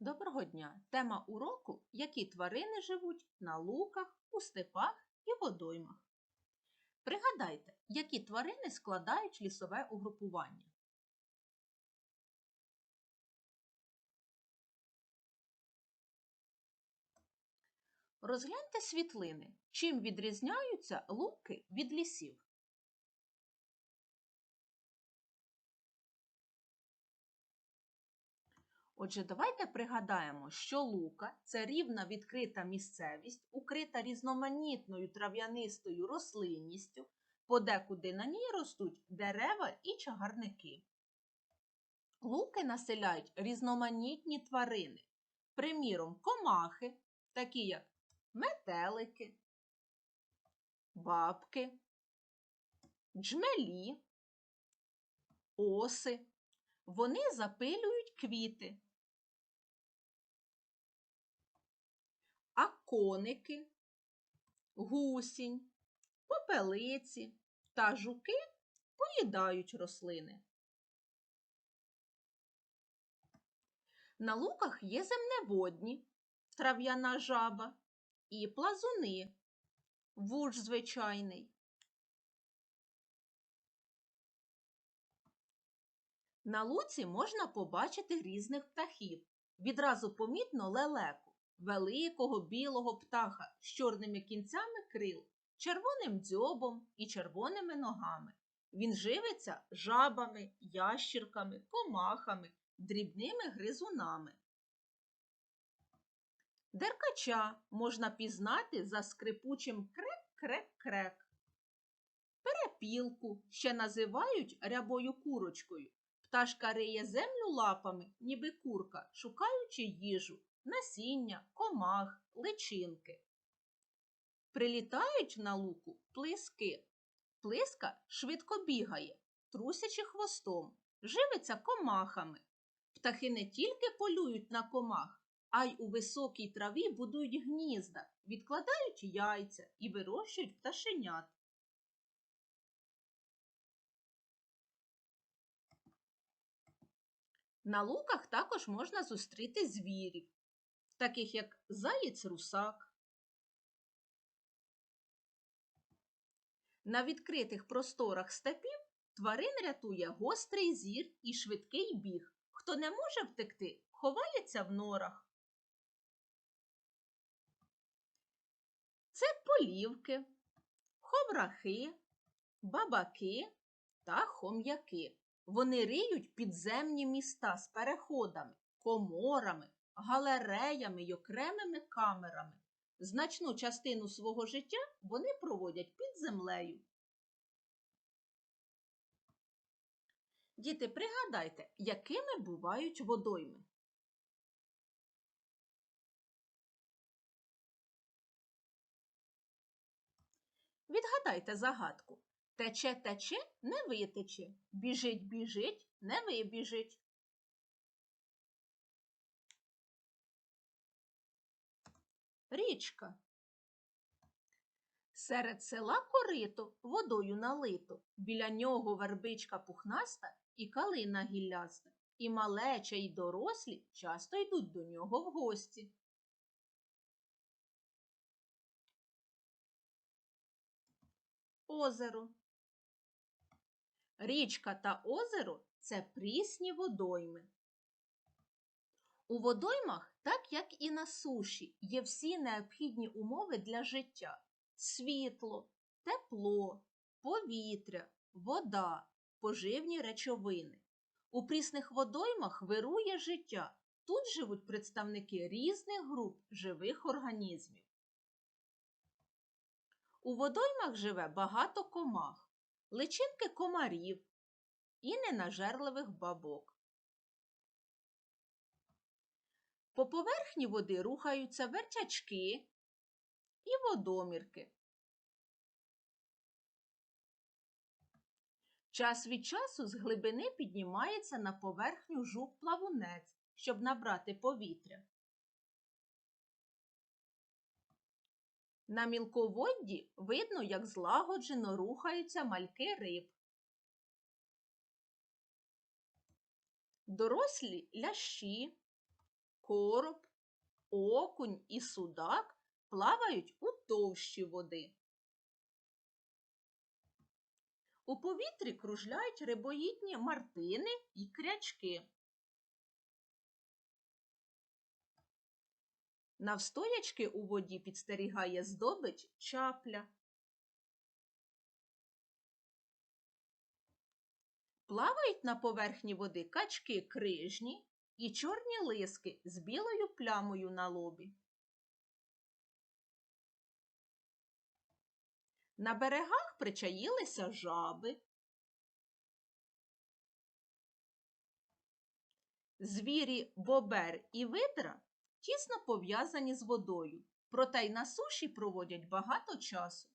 Доброго дня! Тема уроку які тварини живуть на луках, у степах і водоймах. Пригадайте, які тварини складають лісове угрупування. Розгляньте світлини, чим відрізняються луки від лісів. Отже, давайте пригадаємо, що лука це рівна відкрита місцевість, укрита різноманітною трав'янистою рослинністю, подекуди на ній ростуть дерева і чагарники. Луки населяють різноманітні тварини, приміром, комахи, такі як метелики, бабки, джмелі, оси. Вони запилюють квіти. А коники, гусінь, попелиці та жуки поїдають рослини. На луках є земневодні, трав'яна жаба і плазуни, вуж звичайний. На луці можна побачити різних птахів. Відразу помітно лелеку, великого білого птаха з чорними кінцями крил, червоним дзьобом і червоними ногами. Він живиться жабами, ящірками, комахами, дрібними гризунами. Деркача можна пізнати за скрипучим крек-крек-крек. Перепілку ще називають рябою курочкою. Пташка риє землю лапами, ніби курка, шукаючи їжу, насіння, комах, личинки. Прилітають на луку плиски. Плиска швидко бігає, трусячи хвостом, живиться комахами. Птахи не тільки полюють на комах, а й у високій траві будують гнізда, відкладають яйця і вирощують пташенят. На луках також можна зустріти звірів, таких як заєць-русак. На відкритих просторах степів тварин рятує гострий зір і швидкий біг. Хто не може втекти, ховається в норах. Це полівки, ховрахи, бабаки та хом'яки. Вони риють підземні міста з переходами, коморами, галереями й окремими камерами. Значну частину свого життя вони проводять під землею. Діти, пригадайте, якими бувають водойми. Відгадайте загадку. Тече, тече, не витече. Біжить, біжить, не вибіжить. Річка. Серед села корито водою налито. Біля нього вербичка пухнаста і калина гілляста. І малеча, і дорослі часто йдуть до нього в гості. Озеро. Річка та озеро це прісні водойми. У водоймах, так як і на суші, є всі необхідні умови для життя: світло, тепло, повітря, вода, поживні речовини. У прісних водоймах вирує життя. Тут живуть представники різних груп живих організмів. У водоймах живе багато комах личинки комарів і ненажерливих бабок. По поверхні води рухаються верчачки і водомірки. Час від часу з глибини піднімається на поверхню жук-плавунець, щоб набрати повітря. На мілководді видно, як злагоджено рухаються мальки риб. Дорослі лящі, короб, окунь і судак плавають у товщі води. У повітрі кружляють рибоїдні мартини і крячки. Навстоячки у воді підстерігає здобич чапля. Плавають на поверхні води качки крижні і чорні лиски з білою плямою на лобі. На берегах причаїлися жаби. Звірі бобер і видра тісно пов'язані з водою, проте й на суші проводять багато часу.